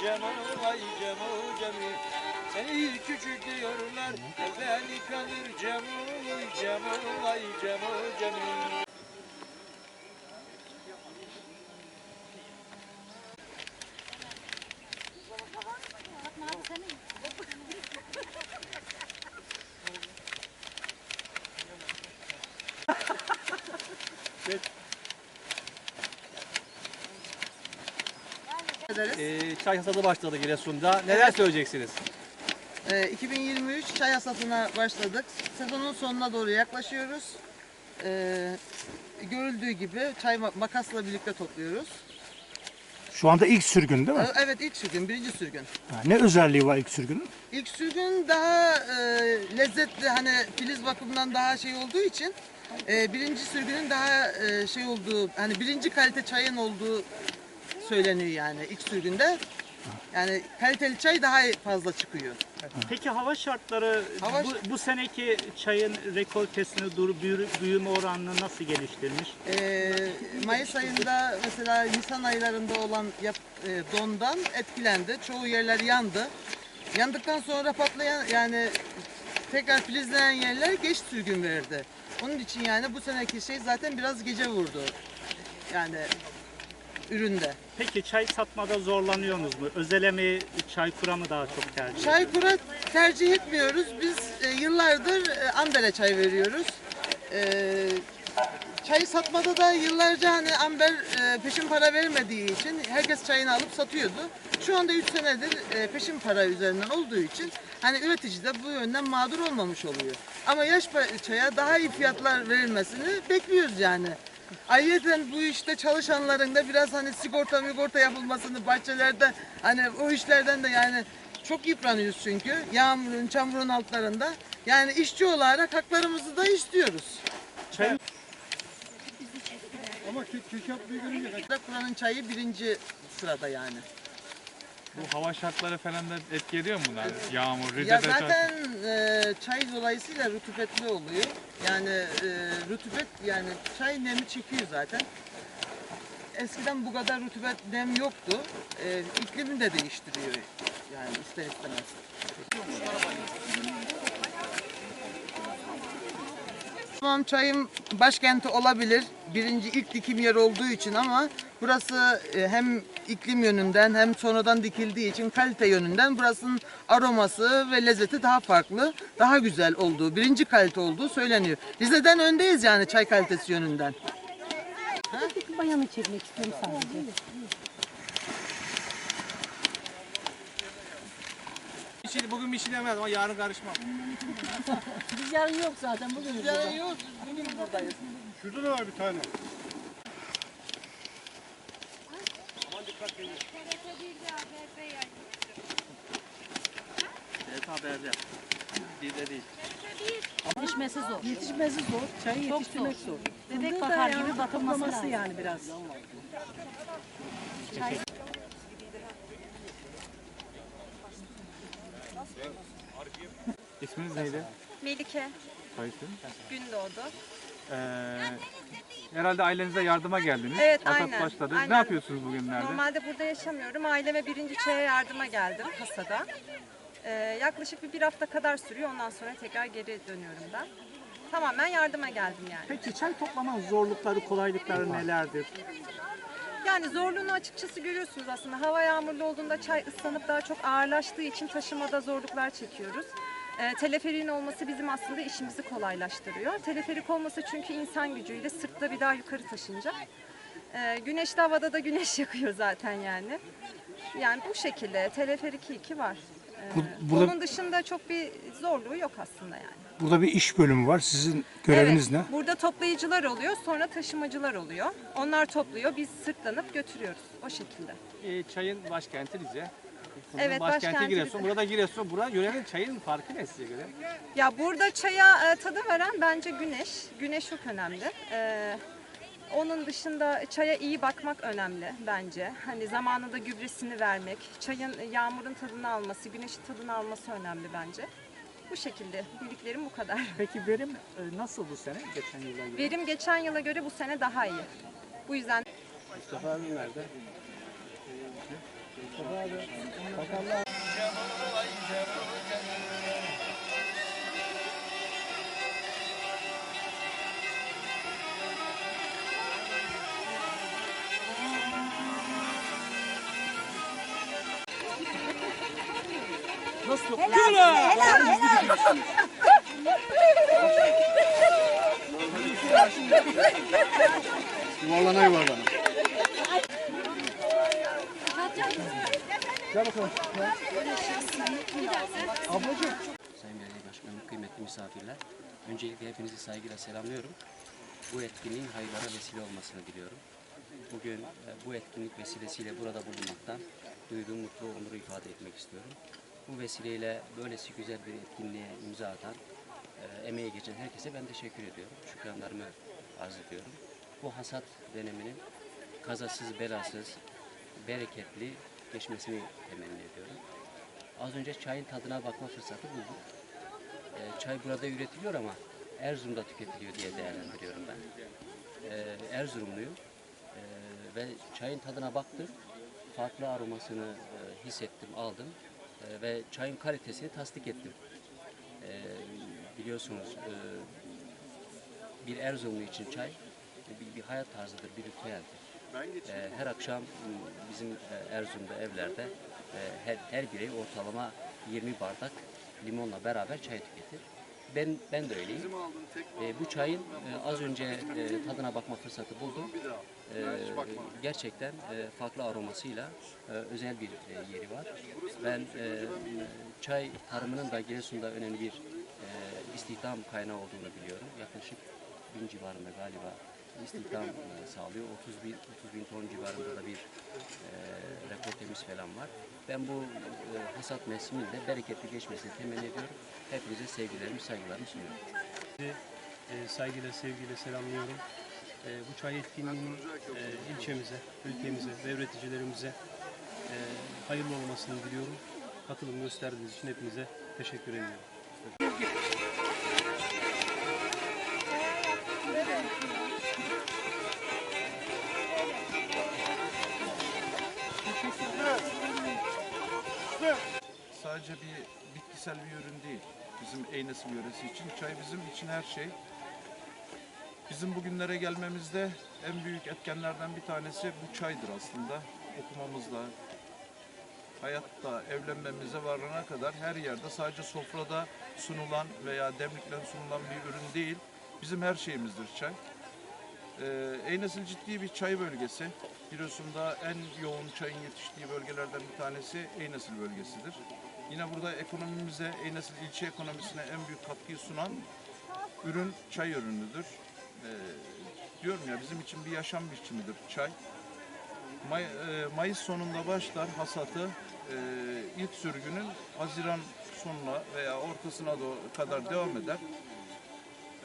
Cemo ay Cemo Cemo Seni küçük diyorlar Beni kalır Cemo Cemo ay Cemo Cemo Ee, çay hasadı başladı Giresun'da. Neler söyleyeceksiniz? Ee, 2023 çay hasatına başladık. Sezonun sonuna doğru yaklaşıyoruz. Ee, görüldüğü gibi çay ma- makasla birlikte topluyoruz. Şu anda ilk sürgün değil mi? Ee, Evet ilk sürgün, birinci sürgün. Ha, Ne özelliği var ilk sürgünün? İlk sürgün daha e, lezzetli hani filiz bakımından daha şey olduğu için e, birinci sürgünün daha e, şey olduğu hani birinci kalite çayın olduğu söyleniyor yani ilk sürgünde. Yani kaliteli çay daha fazla çıkıyor. Peki hava şartları Hava bu, bu seneki çayın rekoltesini, dur, büyü- büyüme oranını nasıl geliştirmiş? Ee, Mayıs ayında mesela Nisan aylarında olan yap, e, dondan etkilendi. Çoğu yerler yandı. Yandıktan sonra patlayan yani tekrar filizlenen yerler geç sürgün verdi. Onun için yani bu seneki şey zaten biraz gece vurdu. Yani üründe. Peki çay satmada zorlanıyorsunuz mu? Özele mi, çay kura mı daha çok tercih Çay kura tercih etmiyoruz. Biz e, yıllardır e, Amber'e çay veriyoruz. E, çayı satmada da yıllarca hani Amber e, peşin para vermediği için herkes çayını alıp satıyordu. Şu anda 3 senedir e, peşin para üzerinden olduğu için hani üretici de bu yönden mağdur olmamış oluyor. Ama yaş çaya daha iyi fiyatlar verilmesini bekliyoruz yani. Ayrıca bu işte çalışanların da biraz hani sigorta migorta yapılmasını bahçelerde hani o işlerden de yani çok yıpranıyoruz çünkü yağmurun çamurun altlarında. Yani işçi olarak haklarımızı da istiyoruz. Çay Kur'an'ın çayı birinci sırada yani. Bu hava şartları falan da etki ediyor mu bunlar? Yağmur, Ya Rize'de çok- zaten e, çay dolayısıyla rutubetli oluyor. Yani e, rutubet yani çay nemi çekiyor zaten. Eskiden bu kadar rutubet nem yoktu. E, iklimi de değiştiriyor yani ister istemez. Tamam çayın başkenti olabilir. Birinci ilk dikim yeri olduğu için ama burası e, hem iklim yönünden hem sonradan dikildiği için kalite yönünden burasının aroması ve lezzeti daha farklı, daha güzel olduğu, birinci kalite olduğu söyleniyor. Rize'den öndeyiz yani çay kalitesi yönünden. Bayanı çekmek istiyorum sadece. Şey, bugün bir şey demez ama yarın karışmam. Biz yarın yok zaten bugün. Yani yok, bugün buradayız. Şurada da var bir tane. Evet haberde. Bir de değil. Yetişmesi zor. Yetişmesi zor, çayı Çok yetiştirmek zor. zor. Bebek bakar gibi bakılması lazım. yani biraz. İsminiz neydi? Melike Kayıtın. Gündoğdu. Ee, herhalde ailenize yardıma geldiniz. Evet, Hasat aynen, başladı. aynen. Ne yapıyorsunuz bugünlerde? Normalde burada yaşamıyorum. Aileme birinci çaya yardıma geldim hasada. Ee, yaklaşık bir, bir hafta kadar sürüyor. Ondan sonra tekrar geri dönüyorum ben. Tamamen yardıma geldim yani. Peki çay toplamanın zorlukları, kolaylıkları nelerdir? Yani zorluğunu açıkçası görüyorsunuz aslında. Hava yağmurlu olduğunda çay ıslanıp daha çok ağırlaştığı için taşımada zorluklar çekiyoruz. Ee, teleferiğin olması bizim aslında işimizi kolaylaştırıyor. Teleferik olması çünkü insan gücüyle sırtta bir daha yukarı taşınacak. Ee, güneşli havada da güneş yakıyor zaten yani. Yani bu şekilde teleferik iyi ki var. Ee, Bu- burada- Onun dışında çok bir zorluğu yok aslında yani. Burada bir iş bölümü var. Sizin göreviniz evet, Burada toplayıcılar oluyor, sonra taşımacılar oluyor. Onlar topluyor, biz sırtlanıp götürüyoruz o şekilde. Ee, çayın başkenti Rize. Evet, başkenti başkenti Giresun. Rize. Burada Giresun. Burada yörenin çayın farkı ne size göre? Ya burada çaya e, tadı veren bence güneş. Güneş çok önemli. Ee, onun dışında çaya iyi bakmak önemli bence. Hani zamanında gübresini vermek, çayın yağmurun tadını alması, güneşin tadını alması önemli bence. Bu şekilde bildiklerim bu kadar. Peki verim e, nasıl bu sene geçen yıla göre? Verim geçen yıla göre bu sene daha iyi. Bu yüzden Mustafa abi nerede? Mustafa abi. ay Yuvarlana yuvarlana. Sayın Belediye Başkanım, kıymetli misafirler. Öncelikle hepinizi saygıyla selamlıyorum. Bu etkinliğin hayırlara vesile olmasını diliyorum. Bugün e, bu etkinlik vesilesiyle burada bulunmaktan duyduğum mutlu onuru ifade etmek istiyorum. Bu vesileyle böylesi güzel bir etkinliğe imza atan, e, emeği geçen herkese ben teşekkür ediyorum. Şükranlarımı arz ediyorum. Bu hasat döneminin kazasız, belasız, bereketli geçmesini temenni ediyorum. Az önce çayın tadına bakma fırsatı bulduk. Ee, çay burada üretiliyor ama Erzurum'da tüketiliyor diye değerlendiriyorum ben. Ee, Erzurumluyum Ee, ve çayın tadına baktım. Farklı aromasını e, hissettim, aldım Ee, ve çayın kalitesini tasdik ettim. Ee, biliyorsunuz e, bir Erzurumlu için çay e, bir, hayat tarzıdır, bir ritüeldir. Ee, her akşam bizim e, Erzurum'da evlerde her birey ortalama 20 bardak limonla beraber çay tüketir. Ben ben de öyleyim. Ee, bu çayın e, az önce e, tadına bakma fırsatı buldum. Ee, gerçekten e, farklı aromasıyla e, özel bir e, yeri var. Ben e, çay tarımının da Giresun'da önemli bir e, istihdam kaynağı olduğunu biliyorum. Yaklaşık bin civarında galiba istihdam e, sağlıyor. 30 bin, 30 bin ton civarında da bir e, rekoltemiz falan var. Ben bu e, hasat mevsiminde bereketli geçmesini temenni ediyorum. Hepinize sevgilerimi, saygılarımı sunuyorum. e, saygıyla, sevgiyle selamlıyorum. E, bu çay etkinliğinin e, ilçemize, ülkemize ve üreticilerimize e, hayırlı olmasını diliyorum. Katılım gösterdiğiniz için hepinize teşekkür ediyorum. Sadece bir bitkisel bir ürün değil. Bizim Eynesim yöresi için. Çay bizim için her şey. Bizim bugünlere gelmemizde en büyük etkenlerden bir tanesi bu çaydır aslında. Okumamızla, hayatta, evlenmemize varana kadar her yerde sadece sofrada sunulan veya demlikle sunulan bir ürün değil. Bizim her şeyimizdir çay. Ee, Eynesil ciddi bir çay bölgesi. Giresun'da en yoğun çayın yetiştiği bölgelerden bir tanesi Eynesil bölgesidir. Yine burada ekonomimize, Eynesil ilçe ekonomisine en büyük katkıyı sunan ürün çay ürünüdür. Ee, diyorum ya bizim için bir yaşam biçimidir çay. May- e, Mayıs sonunda başlar hasatı. Ee, ilk sürgünün Haziran sonuna veya ortasına doğru kadar devam eder.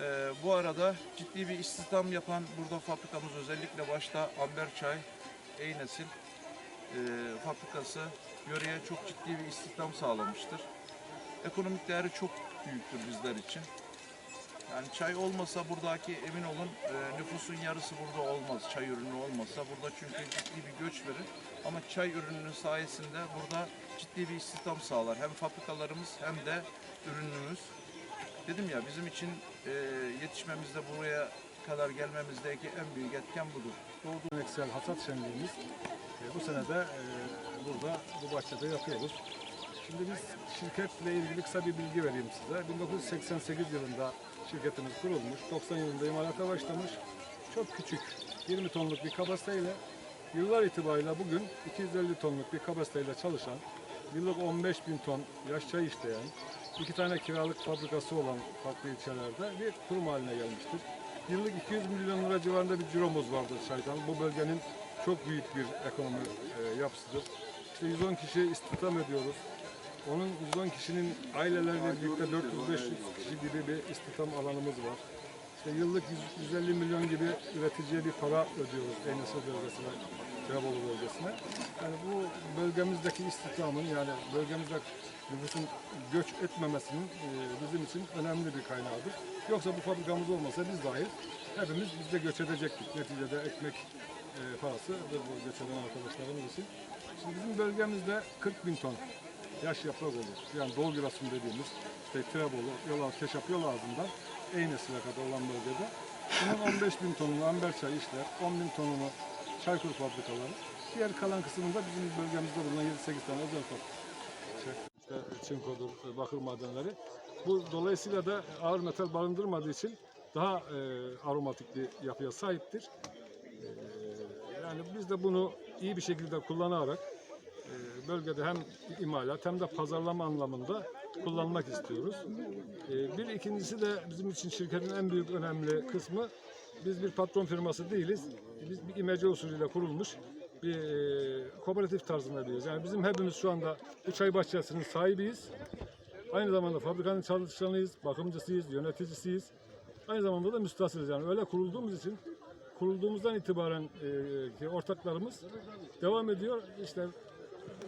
Ee, bu arada ciddi bir istihdam yapan burada fabrikamız özellikle başta Amber Çay, Eynesil e, fabrikası yöreye çok ciddi bir istihdam sağlamıştır. Ekonomik değeri çok büyüktür bizler için. Yani çay olmasa buradaki emin olun e, nüfusun yarısı burada olmaz. Çay ürünü olmasa burada çünkü ciddi bir göç verir. Ama çay ürününün sayesinde burada ciddi bir istihdam sağlar. Hem fabrikalarımız hem de ürünümüz. Dedim ya bizim için e, yetişmemizde buraya kadar gelmemizdeki en büyük etken budur. Doğu Geleneksel Hasat Şenliğimiz bu sene de e, burada bu bahçede yapıyoruz. Şimdi biz şirketle ilgili kısa bir bilgi vereyim size. 1988 yılında şirketimiz kurulmuş. 90 yılında imalata başlamış. Çok küçük 20 tonluk bir kapasiteyle yıllar itibariyle bugün 250 tonluk bir kapasiteyle çalışan yıllık 15 bin ton yaş çay işleyen iki tane kiralık fabrikası olan farklı ilçelerde bir kurum haline gelmiştir. Yıllık 200 milyon lira civarında bir ciromuz vardır çaydan. Bu bölgenin çok büyük bir ekonomi e, yapısıdır. İşte 110 kişi istihdam ediyoruz. Onun 110 kişinin aileleriyle birlikte 400-500 kişi gibi bir istihdam alanımız var. İşte yıllık 100 150 milyon gibi üreticiye bir para ödüyoruz Eynesi bölgesine, Tirebolu bölgesine. Yani bu bölgemizdeki istihdamın yani bölgemizde nüfusun göç etmemesinin e, bizim için önemli bir kaynağıdır. Yoksa bu fabrikamız olmasa biz dahil hepimiz biz de göç edecektik. Neticede ekmek parası ve bu göç eden arkadaşlarımız için. Şimdi bizim bölgemizde 40 bin ton yaş yaprak olur. Yani Doğu Giresun dediğimiz işte Tirebolu, Yolaz, Keşap yol ağzından Eynesine kadar olan bölgede. Bunun 15 bin tonunu amber çayı işler, 10 bin tonunu çaykur fabrikaları. Diğer kalan kısmında bizim bölgemizde bulunan 7-8 tane özel fabrika. İşte çinkodur, bakır madenleri. Bu dolayısıyla da ağır metal barındırmadığı için daha e, aromatik bir yapıya sahiptir. E, yani biz de bunu iyi bir şekilde kullanarak e, bölgede hem imalat hem de pazarlama anlamında kullanmak istiyoruz. E, bir ikincisi de bizim için şirketin en büyük önemli kısmı biz bir patron firması değiliz. Biz bir imece usulüyle kurulmuş bir e, kooperatif tarzında diyoruz. Yani bizim hepimiz şu anda bu çay bahçesinin sahibiyiz. Aynı zamanda fabrikanın çalışanıyız, bakımcısıyız, yöneticisiyiz. Aynı zamanda da müstahsiliz. Yani öyle kurulduğumuz için kurulduğumuzdan itibaren e, ortaklarımız devam ediyor. İşte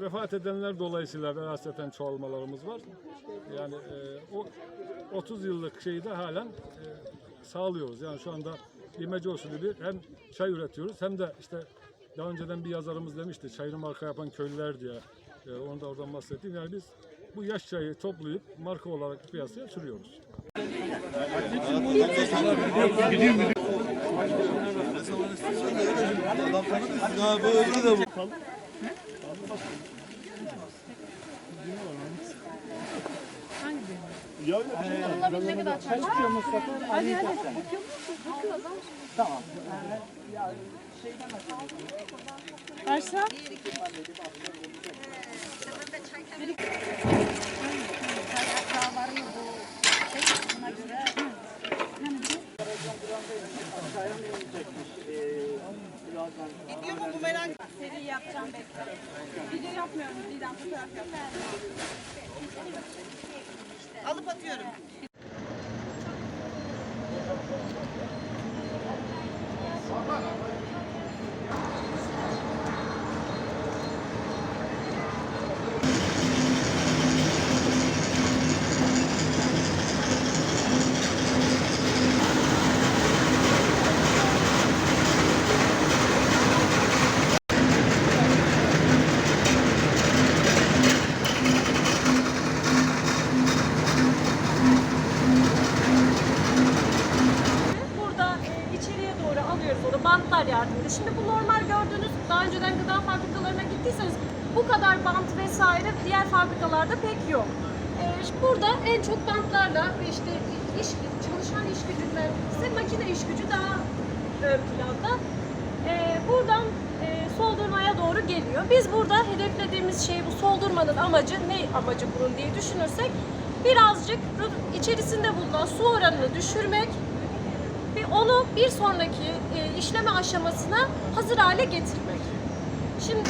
vefat edenler dolayısıyla veraseten çoğalmalarımız var. Yani e, o 30 yıllık şeyi de halen e, sağlıyoruz. Yani şu anda imece usulü bir hem çay üretiyoruz hem de işte daha önceden bir yazarımız demişti çayını marka yapan köylüler diye. E, onu da oradan bahsettim. Yani biz bu yaş çayı toplayıp marka olarak piyasaya sürüyoruz. Daha böyle de bu. Ya ya ne kadar çalışıyor Mustafa? Hadi hadi. Tamam. Ya şeyden Başla. Bir iki var mı bu? Şey, buna göre. Mu bu merak? Seri yapacağım bekle. Video yapmıyorum. Didem fotoğraf yap. Alıp atıyorum. Burada e, içeriye doğru alıyoruz onu bantlar yardımıyla. Şimdi bu normal gördüğünüz daha önceden gıda fabrikalarına gittiyseniz bu kadar bant vesaire diğer fabrikalarda pek yok. E, şimdi burada en çok bantlarla ve işte iş, çalışan iş gücünden ise makine iş gücü daha ön planda. E, buradan e, soldurmaya doğru geliyor. Biz burada hedeflediğimiz şey bu soldurmanın amacı ne amacı bunun diye düşünürsek birazcık içerisinde bulunan su oranını düşürmek ve onu bir sonraki e, işleme aşamasına hazır hale getirmek. Şimdi